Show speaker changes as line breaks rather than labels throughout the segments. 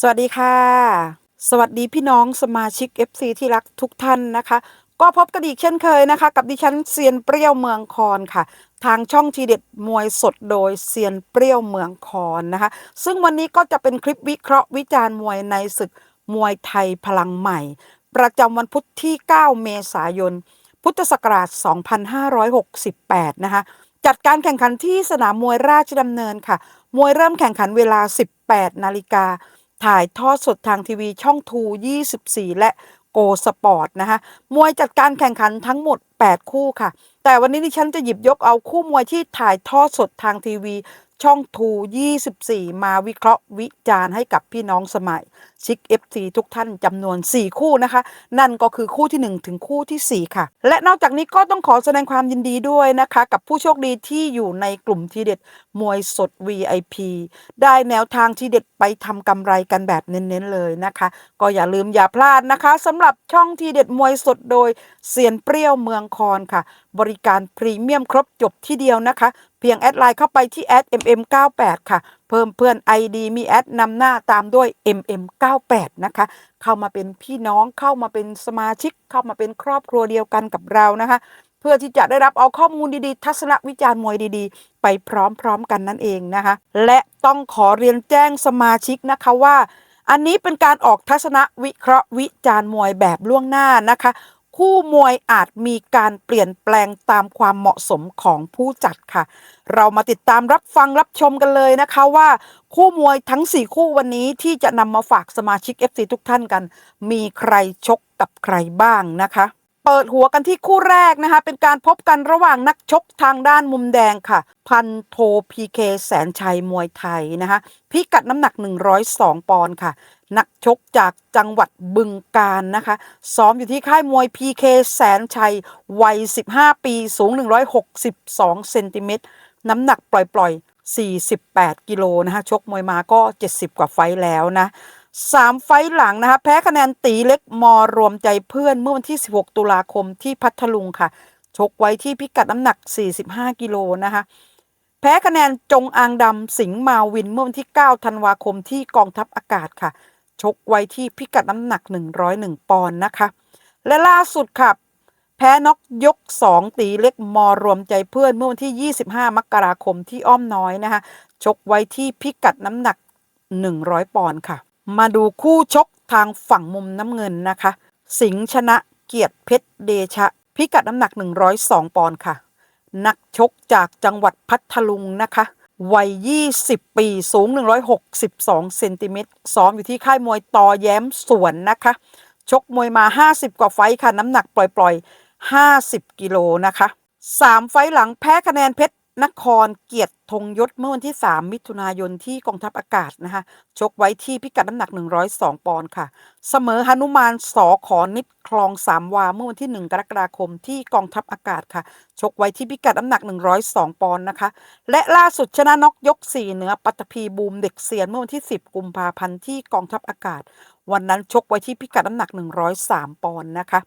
สวัสดีค่ะ สวัสดีพี่น้องสมาชิก FC ที่รักทุกท่านนะคะ ก็พบกันอีกเช่นเคยนะคะ กับดิฉันเซียนเปรี้ยวเมืองคอนค่ะ ทางช่องทีเด็ดมวยสดโดยเซียนเปรี้ยวเมืองคอนนะคะ ซึ่งวันนี้ก็จะเป็นคลิปวิเคราะห์วิจารณ์มวยในศึกมวยไทยพลังใหม่ ประจำวันพุธที่ 9 เมษายน พุทธศักราช 2568 นะคะจัดการแข่งขันที่สนามมวยราชดำเนินค่ะ มวยเริ่มแข่งขันเวลา 18 นาฬิกา ถ่ายทอดสดทางทีวีช่องทู24 และโกสปอร์ตนะคะมวยจัดการแข่งขันทั้งหมด 8 คู่ค่ะ แต่วันนี้ดิฉันจะหยิบยกเอาคู่มวยที่ถ่ายทอดสดทางทีวีช่องทู24 มาวิเคราะห์วิจารณ์ให้กับพี่น้องสมัย ชิค FC ทุกท่านจำนวน 4 คู่นะคะ นั่นก็คือคู่ที่ 1 ถึงคู่ทีสี่ 4 ค่ะ และนอกจากนี้ก็ต้องขอแสดงความยินดีด้วยนะคะ กับผู้โชคดีที่อยู่ในกลุ่มทีเด็ดมวยสด VIP ได้แนวทางทีเด็ดไปทำกำไรกันแบบเน้นๆเลยนะคะ ก็อย่าลืมอย่าพลาดนะคะสำหรับช่องทีเด็ดมวยสดโดยเซียนเปรี้ยวเมืองคอนค่ะ บริการพรีเมียมครบจบที่เดียวนะคะ เพียงแอดไลน์เข้าไปที่แอด mm98 ค่ะ พิ่มเพื่อน ID มีแอดนำหน้าตามด้วย mm98 นะคะ เข้ามาเป็นพี่น้องเข้ามาเป็นสมาชิก เข้ามาเป็นครอบครัวเดียวกันกับเรานะคะ เพื่อที่จะได้รับเอาข้อมูลดีๆ ทัศนวิจารณ์มวยดีๆ ไปพร้อมๆกันนั่นเองนะคะ และต้องขอเรียนแจ้งสมาชิกนะคะว่าอันนี้เป็นการออกทัศนวิเคราะห์วิจารณ์มวยแบบล่วงหน้านะคะ คู่มวยอาจมีการเปลี่ยนแปลงตามความเหมาะสมของผู้จัดค่ะ เรามาติดตามรับฟังรับชมกันเลยนะคะว่า คู่มวยทั้ง 4 คู่วันนี้ที่จะนำมาฝากสมาชิก FC ทุกท่านกัน มีใครชกกับใครบ้างนะคะเปิดหัวกันที่คู่แรกนะคะ เป็นการพบกันระหว่างนักชกทางด้านมุมแดงค่ะ พันโทพีเคแสนชัยมวยไทยนะคะ พิกัดน้ำหนัก 102 ปอนด์ค่ะ นักชกจากจังหวัดบึงกาฬนะคะ ซ้อมอยู่ที่ค่ายมวย PK แสนชัย วัย 15 ปี สูง 162เซนติเมตร น้ำหนักปล่อยๆ 48 กิโลนะคะ ชกมวยมาก็ 70 กว่าไฟแล้วนะสามไฟหลังนะคะ แพ้คะแนนตีเล็กมอรวมใจเพื่อนเมื่อวันที่ 16 ตุลาคมที่พัทลุงค่ะ ชกไว้ที่พิกัดน้ำหนัก 45 กิโลนะคะแพ้คะแนนจงอางดำสิงห์มาวินเมื่อวันที่ 9 ธันวาคมที่กองทัพอากาศค่ะ ชกไว้ที่พิกัดน้ำหนัก 101 ปอนด์นะคะ และล่าสุดค่ะ แพ้น็อกยก 2 ตีเล็กมอรวมใจเพื่อนเมื่อวันที่ 25 มกราคมที่อ้อมน้อยนะคะ ชกไว้ที่พิกัดน้ำหนัก 100 ปอนด์ค่ะ มาดูคู่ชกทางฝั่งมุมน้ำเงินนะคะ สิงห์ชนะเกียรติเพชรเดชะ พิกัดน้ำหนัก 102 ปอนด์ค่ะ นักชกจากจังหวัดพัทลุงนะคะ วัย 20 ปี สูง 162 เซนติเมตร ซ้อมอยู่ที่ค่ายมวยตอแย้มสวนนะคะ ชกมวยมา 50 กว่าไฟค่ะ น้ำหนักปล่อย ๆ 50 กิโลนะคะ 3 ไฟหลังแพ้คะแนนเพชร นครเกียรติธงยศเมื่อวันที่ 3 มิถุนายนที่กองทัพอากาศนะคะชกไว้ที่พิกัดน้ำหนัก 102 ปอนด์ค่ะ เสมอหนุมานสอขอนิดคลองสามวาเมื่อวันที่ 1 กรกฎาคมที่กองทัพอากาศค่ะ ชกไว้ที่พิกัดน้ำหนัก 102 ปอนด์นะคะ และล่าสุดชนะนกยก 4 เหนือปัตตภีบูมเด็กเซียนเมื่อวันที่ 10 กุมภาพันธ์ที่กองทัพอากาศ วันนั้นชกไว้ที่พิกัดน้ำหนัก 103 ปอนด์นะคะ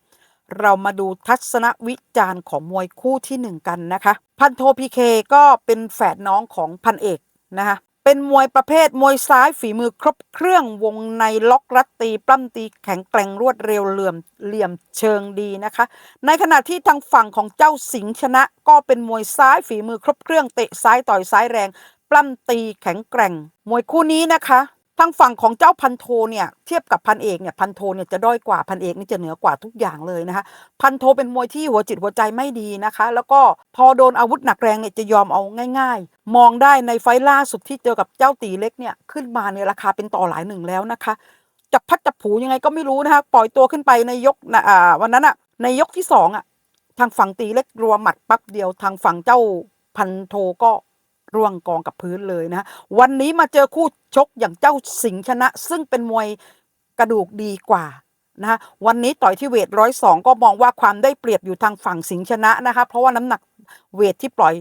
เรามาดูทัศนวิจารณ์ของมวยคู่ที่ 1 กันนะคะ พันโทพีเคก็เป็นแฝดน้องของพันเอกนะคะเป็นมวยประเภทมวยซ้ายฝีมือครบเครื่องวงในล็อกรัดตี ปล้ำตีแข็งแกร่งรวดเร็วเหลื่อมเหลี่ยมเชิงดีนะคะ ในขณะที่ทางฝั่งของเจ้าสิงห์ชนะ ก็เป็นมวยซ้ายฝีมือครบเครื่องเตะซ้ายต่อยซ้ายแรง ปล้ำตีแข็งแกร่ง มวยคู่นี้นะคะ ทางฝั่งของเจ้าพันโทเนี่ยเทียบกับพันเอกเนี่ยพันโทเนี่ยจะด้อยกว่าพันเอกนี่จะเหนือกว่าทุกอย่างเลยนะคะพันโทเป็นมวยที่หัวจิตหัวใจไม่ดีนะคะ แล้วก็พอโดนอาวุธหนักแรงเนี่ยจะยอมเอาง่าย ๆ มองได้ในไฟล่าสุดที่เจอกับเจ้าตีเล็กเนี่ยขึ้นมาในราคาเป็นต่อหลายหนึ่งแล้วนะคะจับพัดจับผูยังไงก็ไม่รู้นะคะปล่อยตัวขึ้นไปในยกนะอ่าวันนั้นอะในยกที่สองอะทางฝั่งตีเล็กรัวหมัดปั๊บเดียวทางฝั่งเจ้าพันโทก็ ร่วงกองกับพื้นเลยนะวันนี้มาเจอคู่ชกอย่างเจ้าสิงชนะ ซึ่งเป็นมวยกระดูกดีกว่านะวันนี้ต่อยที่เวทร้อยสองก็มองว่าความได้เปรียบอยู่ทางฝั่งสิงชนะนะคะเพราะว่าน้ำหนักเวทที่ปล่อย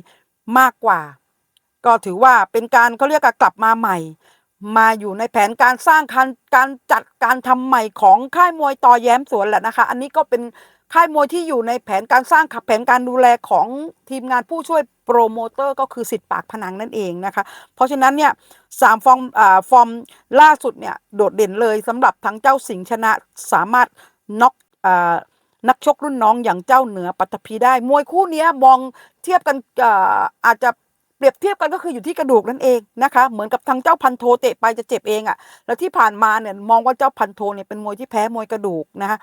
มากกว่า ก็ถือว่าเป็นการเขาเรียกกลับมาใหม่ มาอยู่ในแผนการสร้างการการจัดการทำใหม่ของค่ายมวยต่อแย้มสวนแหละนะคะ อันนี้ก็เป็น ค่ายมวยที่อยู่ในแผนการสร้างขับแผนการดูแลของทีมงานผู้ช่วยโปรโมเตอร์ก็คือสิทธิ์ปากพนังนั่นเองนะคะ เพราะฉะนั้นเนี่ยสามฟอร์มอ่าฟอร์มล่าสุดเนี่ยโดดเด่นเลยสำหรับทั้งเจ้าสิงห์ชนะสามารถน็อกอ่านักชกรุ่นน้องอย่างเจ้าเหนือปัตภีได้ มวยคู่เนี้ยมองเทียบกันอาอาจจะเปรียบเทียบกันก็คืออยู่ที่กระดูกนั่นเองนะคะ เหมือนกับทางเจ้าพันโทเตะไปจะเจ็บเองอะ่ะ แล้วที่ผ่านมาเนี่ยมองว่าเจ้าพันโทเนี่ยเป็นมวยที่แพ้มวยกระดูกนะคะ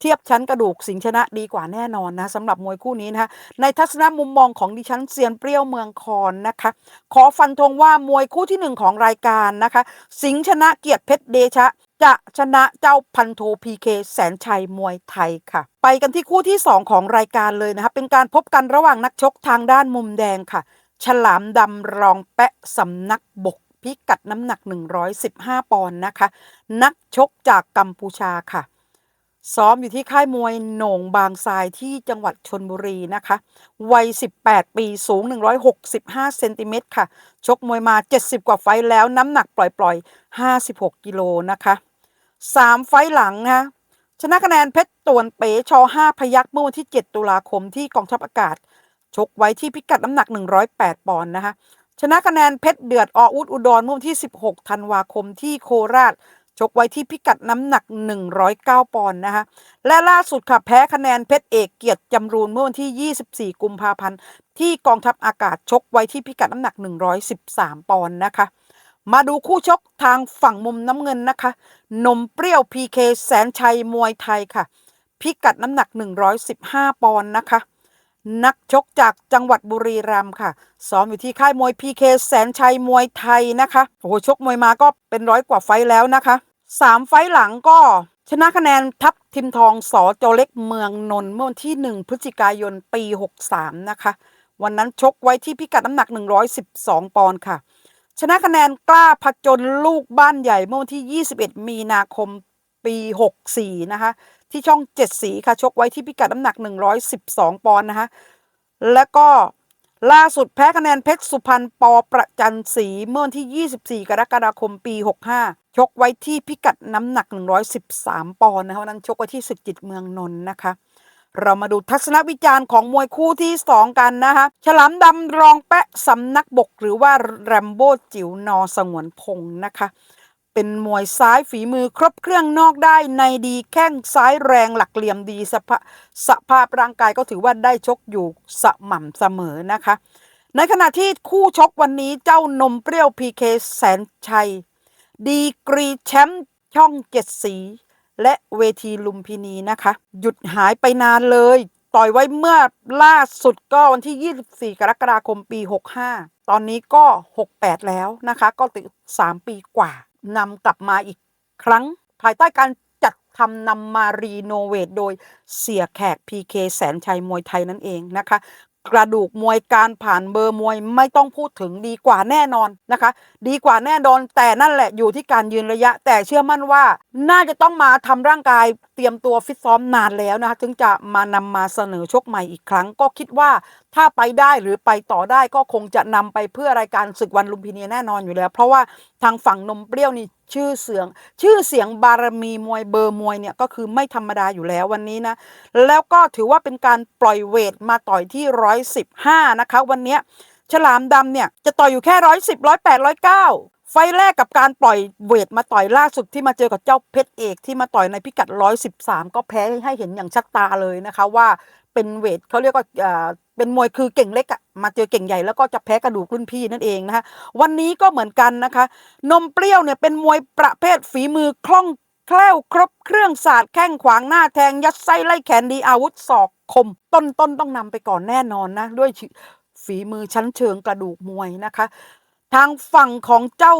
เทียบชั้นกระดูกสิงชนะดีกว่าแน่นอนนะสำหรับมวยคู่นี้นะคะในทัศนมุมมองของดิฉันเซียนเปรี้ยวเมืองคอนนะคะ ขอฟันธงว่ามวยคู่ที่หนึ่งของรายการนะคะ สิงชนะเกียรติเพชรเดชะ จะชนะเจ้าพันโทพีเคแสนชัยมวยไทยค่ะ ไปกันที่คู่ที่ 2 ของรายการเลยนะคะเป็นการพบกันระหว่างนักชกทางด้านมุมแดงค่ะ ฉลามดำรองแปะสำนักบกพิกัดน้ำหนัก 115 ปอนด์นะคะ นักชกจากกัมพูชาค่ะ ซ้อมอยู่ที่ค่ายมวยโหน่งบางทรายที่จังหวัดชนบุรีนะคะ วัย 18 ปีสูง 165 เซนติเมตรค่ะ ชกมวยมา 70 กว่าไฟแล้วน้ำหนักปล่อยๆ 56 กิโลนะคะ 3 ไฟหลังนะชนะคะแนนเพชรตวนเป๋ช5พยักเมื่อวันที่ 7 ตุลาคมที่กองทัพอากาศ ชกไว้ที่พิกัดน้ำหนัก 108 ปอนด์นะคะ ชนะคะแนนเพชรเดือดออุดอุดรเมื่อวันที่ 16 ธันวาคมที่โคราช ชกไว้ที่พิกัดน้ำหนัก 109 ปอนด์นะคะ และล่าสุดค่ะแพ้คะแนนเพชรเอกเกียรติจำรูนเมื่อวันที่ 24 กุมภาพันธ์ ที่กองทัพอากาศชกไว้ที่พิกัดน้ำหนัก 113 ปอนด์นะคะ มาดูคู่ชกทางฝั่งมุมน้ำเงินนะคะ นมเปรี้ยว PK แสนชัยมวยไทยค่ะ พิกัดน้ำหนัก 115 ปอนด์นะคะ นักชกจากจังหวัดบุรีรัมย์ค่ะ ซ้อมอยู่ที่ค่ายมวย PK แสนชัยมวยไทยนะคะโอ้โหชกมวยมาก็เป็นร้อยกว่าไฟแล้วนะคะสามไฟหลังก็ชนะคะแนนทัพทิมทองสอโจเล็กเมืองนนท์เมื่อวันที่ 1 พฤศจิกายนปี 63 นะคะ วันนั้นชกไว้ที่พิกัดน้ำหนัก 112 ปอนด์ค่ะ ชนะคะแนนกล้าผจญลูกบ้านใหญ่เมื่อวันที่ 21 มีนาคมปี 64 นะคะ ที่ช่อง7สีค่ะชกไว้ที่พิกัดน้ำหนัก 112 ปอนด์นะคะแล้วก็ล่าสุดแพ้คะแนนเพชรสุพรรณปอประจันศรีเมื่อวันที่ 24 กรกฎาคมปี 65 ชกไว้ที่พิกัดน้ำหนัก 113 ปอนด์นะคะวันนั้นชกไว้ที่ศึกจิตเมืองนนท์นะคะเรามาดูทัศนวิจารณ์ของมวยคู่ที่ 2 กันนะคะฉลามดำรองแปะสำนักบก หรือว่าแรมโบ้จิ๋วนอสงวนพงศ์นะคะ เป็นมวยซ้ายฝีมือครบเครื่องนอกได้ในดีแข้งซ้ายแรงหลักเหลี่ยมดีสภาสภาพร่างกายก็ถือว่าได้ชกอยู่สม่ำเสมอนะคะ ในขณะที่คู่ชกวันนี้เจ้านมเปรี้ยวพีเคแสนชัย ดีกรีแชมป์ช่องเจ็ดสี และเวทีลุมพินีนะคะ หยุดหายไปนานเลย ต่อยไว้เมื่อล่าสุดก็วันที่ 24 กรกฎาคมปี 65ตอนนี้ก็ 68 แล้วนะคะ ก็ติด3ปีกว่า นำกลับมาอีกครั้ง ภายใต้การจัดทำนำมารีโนเวทโดยเสียแขก PK แสนชัยมวยไทยนั่นเองนะคะกระดูกมวยการผ่านเบอร์มวยไม่ต้องพูดถึงดีกว่าแน่นอนนะคะ ดีกว่าแน่นอนแต่นั่นแหละอยู่ที่การยืนระยะ แต่เชื่อมั่นว่า น่าจะต้องมาทำร่างกาย เตรียมตัวฟิตซ้อมนานแล้วนะคะถึงจะมานำมาเสนอชกใหม่อีกครั้ง ก็คิดว่าถ้าไปได้หรือไปต่อได้ก็คงจะนำไปเพื่อรายการศึกวันลุมพินีแน่นอนอยู่แล้ว เพราะว่าทางฝั่งนมเปรี้ยวนี่ชื่อเสียง ชื่อเสียงบารมีมวยเบอร์มวยเนี่ยก็คือไม่ธรรมดาอยู่แล้ววันนี้นะ แล้วก็ถือว่าเป็นการปล่อยเวทมาต่อยที่ร้อยสิบห้านะคะ วันนี้ฉลามดำเนี่ยจะต่อยอยู่แค่ร้อยสิบร้อยแปดร้อยเก้า ไฟแรกกับการปล่อยเวทมาต่อยล่าสุดที่มาเจอกับเจ้าเพชรเอกที่มาต่อยในพิกัดร้อยสิบสามก็แพ้ให้เห็นอย่างชัดตาเลยนะคะว่าเป็นเวทเขาเรียกว่าเอ่อเป็นมวยคือเก่งเล็กอะมาเจอเก่งใหญ่แล้วก็จะแพ้กระดูกรุ่นพี่นั่นเองนะคะวันนี้ก็เหมือนกันนะคะ นมเปรี้ยวเนี่ยเป็นมวยประเภทฝีมือคล่องแคล่วครบเครื่องศาสตร์แข้งขวางหน้าแทงยัดไส้ไล่แขนดีอาวุธศอกคม ต้นต้นต้องนำไปก่อนแน่นอนนะ ด้วยฝีมือชั้นเชิงกระดูกมวยนะคะ ทางฝั่งของเจ้า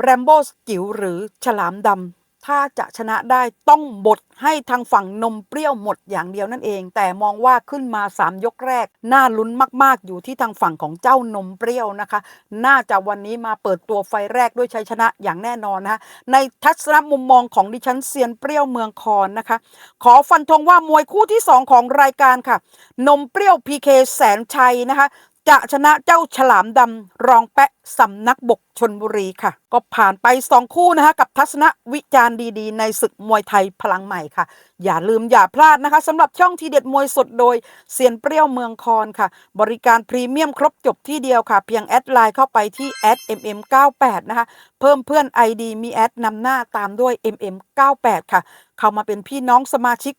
แรมโบ้จิ๋วหรือฉลามดำถ้าจะชนะได้ต้องบดให้ทางฝั่งนมเปรี้ยวหมดอย่างเดียวนั่นเอง แต่มองว่าขึ้นมา 3 ยกแรก น่าลุ้นมาก ๆ อยู่ที่ทางฝั่งของเจ้านมเปรี้ยวนะคะ น่าจะวันนี้มาเปิดตัวไฟแรกด้วยชัยชนะอย่างแน่นอนนะะในทัศนมุมมองของดิฉันเซียนเปรี้ยวเมืองคอนนะคะ ขอฟันธงว่ามวยคู่ที่ 2 ของรายการค่ะ นมเปรี้ยวพีเคแสนชัยนะคะ จะชนะเจ้าฉลามดำรองแปะสำนักบกชนบุรีค่ะ ก็ผ่านไป 2 คู่นะคะกับทัศนวิจารณ์ดีๆ ในศึกมวยไทยพลังใหม่ค่ะ อย่าลืมอย่าพลาดนะคะสำหรับช่องทีเด็ดมวยสดโดยเซียนเปรี้ยวเมืองคอนค่ะ บริการพรีเมียมครบจบที่เดียวค่ะ เพียงแอดไลน์เข้าไปที่แอด mm98 นะคะ เพิ่มเพื่อน ID มีแอดนำหน้าตามด้วย mm98 ค่ะ เข้ามาเป็นพี่น้องสมาชิก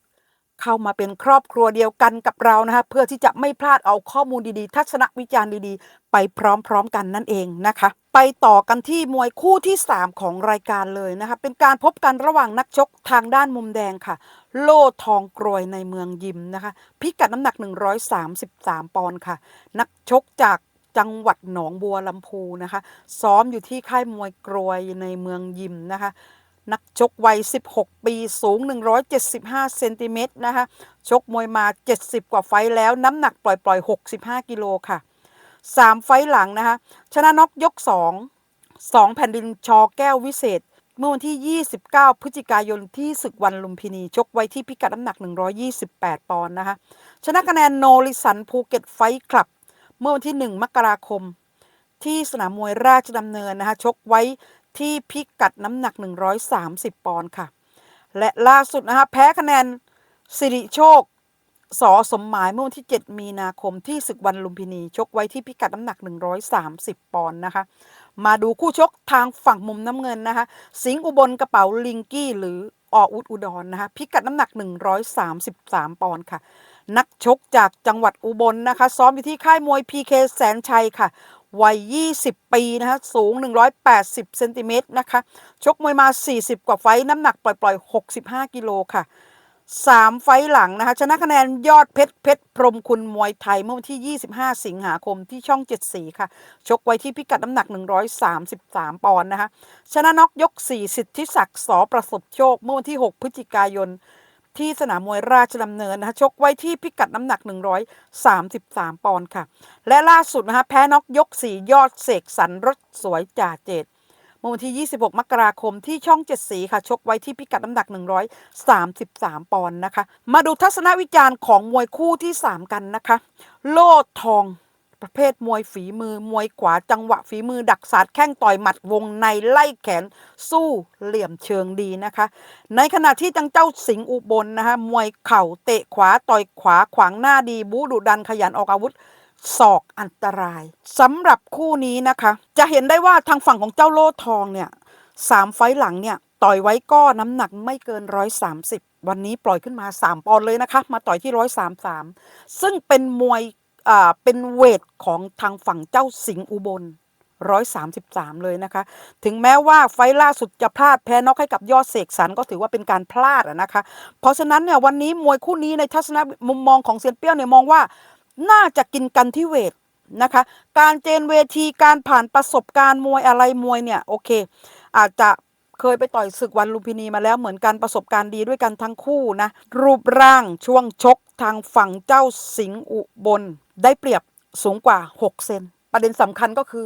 เข้ามาเป็นครอบครัวเดียวกันกับเรานะคะเพื่อที่จะไม่พลาดเอาข้อมูลดีๆ ทัศนวิจารณ์ดีๆ ไปพร้อมๆกันนั่นเองนะคะ ไปต่อกันที่มวยคู่ที่ 3 ของรายการเลยนะคะเป็นการพบกันระหว่างนักชกทางด้านมุมแดงค่ะ โล่ทองกรวยในเมืองยิมนะคะ พิกัดน้ำหนัก 133 ปอนด์ค่ะ นักชกจากจังหวัดหนองบัวลำพูนะคะ ซ้อมอยู่ที่ค่ายมวยกรวยในเมืองยิมนะคะ นักชกวัย 16 ปีสูง 175 เซนติเมตรนะคะ ชกมวยมา 70 กว่าไฟแล้ว น้ำหนักปล่อย ๆ 65 กิโลค่ะ 3 ไฟหลังนะคะ ชนะน็อกยก 2 2 แผ่นดินชอแก้ววิเศษ เมื่อวันที่ 29 พฤศจิกายนที่ศึกวันลุมพินี ชกไว้ที่พิกัดน้ำหนัก 128 ปอนด์นะคะ ชนะคะแนนโนริสันภูเก็ตไฟคลับ เมื่อวันที่ 1 มกราคมที่สนามมวยราชดำเนินนะคะชกไว้ ที่พิกัดน้ำหนัก 130 ปอนด์ค่ะ และล่าสุดนะคะแพ้คะแนนสิริโชคสอสมหมายเมื่อวันที่ 7 มีนาคมที่ศึกวันลุมพินี ชกไว้ที่พิกัดน้ำหนัก 130 ปอนด์นะคะ มาดูคู่ชกทางฝั่งมุมน้ำเงินนะคะ สิงห์อุบลกระเป๋าลิงกี้หรือออุดอุดรนนะคะ พิกัดน้ำหนัก 133 ปอนด์ค่ะ นักชกจากจังหวัดอุบลนะคะ ซ้อมอยู่ที่ค่ายมวย PK แสนชัยค่ะ วัย 20 ปีนะคะสูง 180 เซนติเมตรนะคะ ชกมวยมา 40 กว่าไฟน้ำหนักปล่อย ๆ 65 กิโลค่ะ 3 ไฟหลังนะคะ ชนะคะแนนยอดเพชรเพชรพรมคุณมวยไทยเมื่อวันที่ 25 สิงหาคมที่ช่อง 7 สีค่ะ ชกไว้ที่พิกัดน้ำหนัก 133 ปอนด์นะคะ ชนะน็อกยก 4 สิทธิศักดิ์สอประสบโชค เมื่อวันที่ 6 พฤศจิกายน ที่สนามมวยราชดำเนินนะคะชกไว้ที่พิกัดน้ำหนัก 133 ปอนด์ค่ะ และล่าสุดนะคะแพ้น็อกยก 4 ยอดเสกสรรรถสวยจ่าเจตเมื่อวันที่ 26 มกราคมที่ช่อง7สีค่ะ ชกไว้ที่พิกัดน้ำหนัก 133 ปอนด์นะคะ มาดูทัศนวิจารณ์ของมวยคู่ที่ 3 กันนะคะ โลดทอง ประเภทมวยฝีมือ มวยขวาจังหวะฝีมือ ดักศาสาดแข้งต่อยหมัดวงในไล่แขนสู้เหลี่ยมเชิงดีนะคะ ในขณะที่จังเจ้าสิงห์อุบลนะคะมวยเข่าเตะขวาต่อยขวาขวางหน้าดี บูดุดันขยันออกอาวุธศอกอันตรายสำหรับคู่นี้นะคะ จะเห็นได้ว่าทางฝั่งของเจ้าโลทองเนี่ยสามไฟหลังเนี่ยต่อยไว้ก็น้ำหนักไม่เกิน 130 วันนี้ปล่อยขึ้นมา 3 ปอนด์เลยนะคะ มาต่อยที่ 133 ซึ่งเป็นมวย เป็นเวทของทางฝั่งเจ้าสิงห์อุบล 133 เลยนะคะ ถึงแม้ว่าไฟล่าสุดจะพลาดแพ้น็อกให้กับยอดเสกสรรก็ถือว่าเป็นการพลาดนะคะ เพราะฉะนั้นเนี่ยวันนี้มวยคู่นี้ในทัศนมุมมองของเซียนเปี้ยวเนี่ยมองว่าน่าจะกินกันที่เวทนะคะ การเจนเวทีการผ่านประสบการณ์มวยอะไรมวยเนี่ยโอเค อาจจะเคยไปต่อยศึกวันลุมพินีมาแล้วเหมือนกันประสบการณ์ดีด้วยกันทั้งคู่นะ รูปร่างช่วงชกทางฝั่งเจ้าสิงห์อุบล ได้เปรียบสูงกว่า 6 เซน ประเด็นสำคัญก็คือ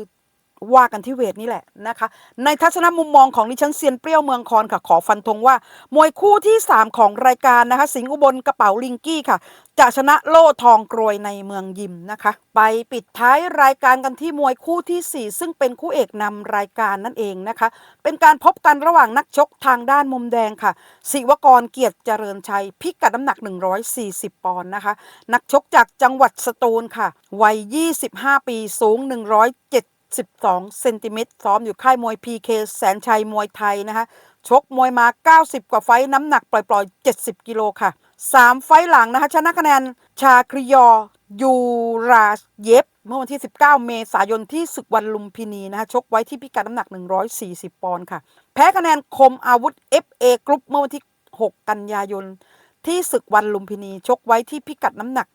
ว่ากันที่เวทนี่แหละนะคะ ในทัศนมุมมองของดิฉันเซียนเปรี้ยวเมืองคอนค่ะขอฟันธงว่า มวยคู่ที่ 3 ของรายการนะคะ สิงห์อุบลกระเป๋าลิงกี้ค่ะ จะชนะโล่ทองกรวยในเมืองยิมนะคะ ไปปิดท้ายรายการกันที่มวยคู่ทีสี่4 ซึ่งเป็นคู่เอกนำรายการนั่นเองนะคะ เป็นการพบกันระหว่างนักชกทางด้านมุมแดงค่ะ ศิวกรเกียรติเจริญชัย พิกัดน้ำหนัก 140 ปอนด์นะคะ นักชกจากจังหวัดสตูลค่ะวัย 25 ปีสูง 12 เซนติเมตรซ้อมอยู่ค่ายมวย PK แสนชัยมวยไทยนะคะชกมวยมา 90 กว่าไฟน้ำหนักปล่อยๆ 70 กิโลค่ะ 3 ไฟหลังนะคะชนะคะแนนชาคริยอยูราเย็บเมื่อวันที่ 19 เมษายนที่ศึกวันลุมพินีนะคะชกไว้ที่พิกัดน้ำหนัก 140 ปอนด์ค่ะ แพ้คะแนนคมอาวุธ FA กรุ๊ปเมื่อวันที่ 6 กันยายน ที่ศึกวันลุมพินีชกไว้ที่พิกัดน้ำหนัก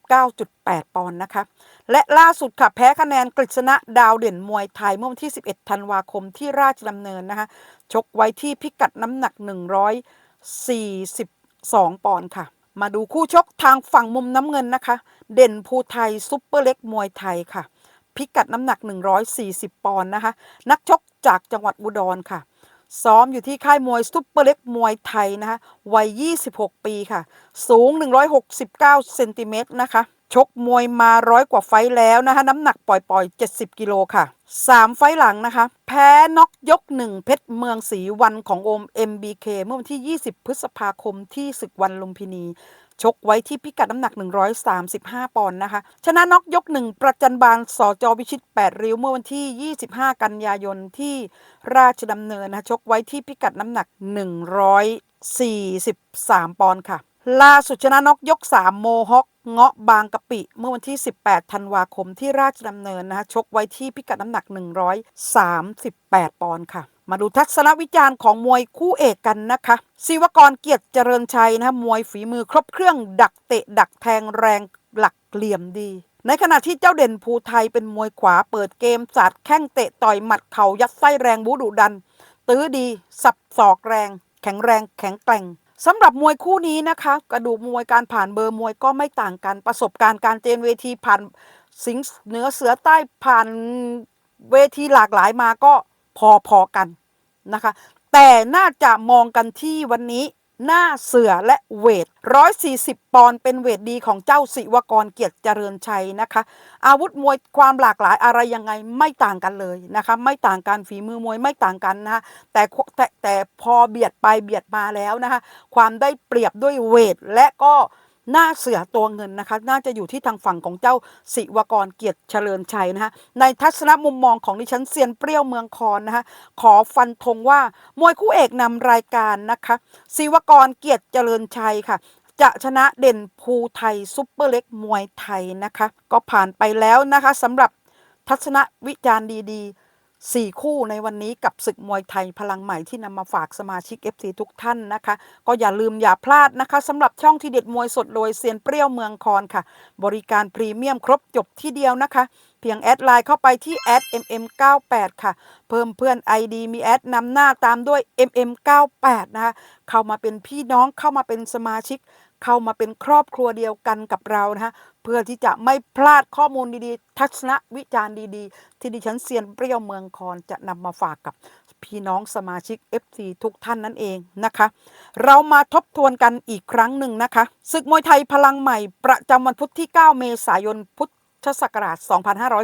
139.8 ปอนด์นะคะ และล่าสุดค่ะ แพ้คะแนนกฤษณะดาวเด่นมวยไทยเมื่อวันที่ 11 ธันวาคมที่ราชดำเนินนะคะ ชกไว้ที่พิกัดน้ำหนัก 142 ปอนด์ค่ะ มาดูคู่ชกทางฝั่งมุมน้ำเงินนะคะ เด่นภูไทยซุปเปอร์เล็กมวยไทยค่ะ พิกัดน้ำหนัก 140 ปอนด์นะคะ นักชกจากจังหวัดอุดรค่ะ ซ้อมอยู่ที่ค่ายมวยซุปเปอร์เล็กมวยไทยนะคะวัย 26 ปีค่ะ สูง 169 เซนติเมตรนะคะ ชกมวยมาร้อยกว่าไฟแล้วนะคะ น้ำหนักปล่อยๆ 70 กิโลค่ะ 3 ไฟหลังนะคะ แพ้น็อกยกหนึ่งเพชรเมืองศรีวันของโอม MBK เมื่อวันที่ 20 พฤษภาคมที่ศึกวันลุมพินี ชกไว้ที่พิกัดน้ำหนัก 135 ปอนด์นะคะ ชนะน็อกยกหนึ่งประจันบาลสจวิชิต 8 ริ้วเมื่อวันที่ 25 กันยายนที่ราชดำเนินนะะชกไว้ที่พิกัดน้ำหนัก 143 ปอนด์ค่ะ ล่าสุดชนะน็อกยก 3 โมฮอกเงาะบางกะปิ เมื่อวันที่ 18 ธันวาคมที่ราชดำเนินนะคะชกไว้ที่พิกัดน้ำหนัก 138 ปอนด์ค่ะ มาดูทัศนวิจารณ์ของมวยคู่เอกกันนะคะศิวกรเกียรติเจริญชัยนะคะมวยฝีมือครบเครื่องดักเตะดักแทงแรงหลักเหลี่ยมดี ในขณะที่เจ้าเด่นภูไทยเป็นมวยขวาเปิดเกมสาดแข้งเตะต่อยหมัดเข่ายัดไส้แรงบูดุดัน ตื้อดีสับศอกแรง แข็งแรงแข็งแกร่งสำหรับมวยคู่นี้นะคะ กระดูกมวยการผ่านเบอร์มวยก็ไม่ต่างกันประสบการณ์การเจนเวทีผ่านสิงเหนือเสือใต้ผ่านเวทีหลากหลายมาก็ พอๆกันนะคะ แต่น่าจะมองกันที่วันนี้หน้าเสือและเวท 140 ปอนด์เป็นเวทดีของเจ้าศิวกรเกียรติเจริญชัยนะคะ อาวุธมวยความหลากหลายอะไรยังไงไม่ต่างกันเลยนะคะ ไม่ต่างกันฝีมือมวยไม่ต่างกันนะคะแต่แต่แต่พอเบียดไปเบียดมาแล้วนะคะ ความได้เปรียบด้วยเวทและก็ หน้าเสือตัวเงินนะคะ น่าจะอยู่ที่ทางฝั่งของเจ้าศิวกรเกียรติเฉลิมชัยนะคะในทัศนมุมมองของดิฉันเซียนเปรี้ยวเมืองคอนนะคะขอฟันธงว่ามวยคู่เอกนำรายการนะคะศิวกรเกียรติเจริญชัยค่ะจะชนะเด่นภูไทยซุปเปอร์เล็กมวยไทยนะคะ ก็ผ่านไปแล้วนะคะสำหรับทัศนวิจารณ์ดีๆ 4 คู่ในวันนี้กับศึกมวยไทยพลังใหม่ที่นำมาฝากสมาชิก FC ทุกท่านนะคะ ก็อย่าลืมอย่าพลาดนะคะสำหรับช่องที่เด็ดมวยสดโดยเซียนเปรี้ยวเมืองคอนค่ะ บริการพรีเมียมครบจบที่เดียวนะคะ เพียงแอดไลน์เข้าไปที่แอด mm98 ค่ะ เพิ่มเพื่อน ID มีแอดนำหน้าตามด้วย mm98 นะคะเข้ามาเป็นพี่น้องเข้ามาเป็นสมาชิก เข้ามาเป็นครอบครัวเดียวกันกับเรานะคะ เพื่อที่จะไม่พลาดข้อมูลดีๆ ทัศนวิจารณ์ดีๆ ที่ดิฉันเซียนเปรี้ยวเมืองคอนจะนำมาฝากกับพี่น้องสมาชิก FC ทุกท่านนั่นเองนะคะ เรามาทบทวนกันอีกครั้งหนึ่งนะคะศึกมวยไทยพลังใหม่ประจำวันพุธที่ 9 เมษายนพุทธศักราช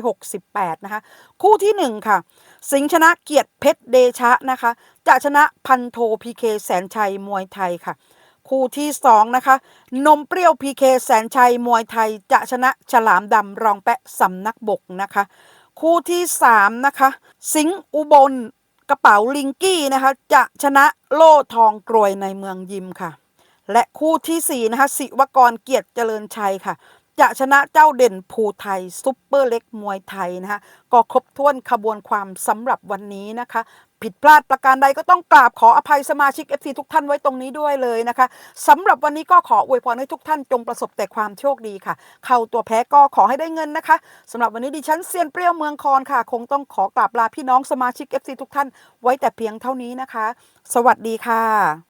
2568 นะคะ คู่ที่ 1 ค่ะ สิงชนะเกียรติเพชรเดชะนะคะ จะชนะพันโทพีเคแสนชัยมวยไทยค่ะ คู่ที่ 2 นะคะ นมเปรี้ยวพีเคแสนชัยมวยไทยจะชนะฉลามดำรองแปะสำนักบกนะคะ คู่ที่ 3 นะคะ สิงห์อุบลกระเป๋าลิงกี้นะคะ จะชนะโล่ทองกรวยในเมืองยิมค่ะ และคู่ทีสี่4นะคะศิวกรเกียรติเจริญชัยค่ะจะชนะเจ้าเด่นภูไทยซุปเปอร์เล็กมวยไทยนะคะก็ครบถ้วนขบวนความสำหรับวันนี้นะคะ ผิดพลาดประการใดก็ต้องกราบขออภัยสมาชิก FC ทุกท่านไว้ตรงนี้ด้วยเลยนะคะสำหรับวันนี้ก็ขออวยพรให้ทุกท่านจงประสบแต่ความโชคดีค่ะ เข้าตัวแพ้ก็ขอให้ได้เงินนะคะสำหรับวันนี้ดิฉันเซียนเปรี้ยวเมืองคอนค่ะ คงต้องขอกราบลาพี่น้องสมาชิก FC ทุกท่านไว้แต่เพียงเท่านี้นะคะ สวัสดีค่ะ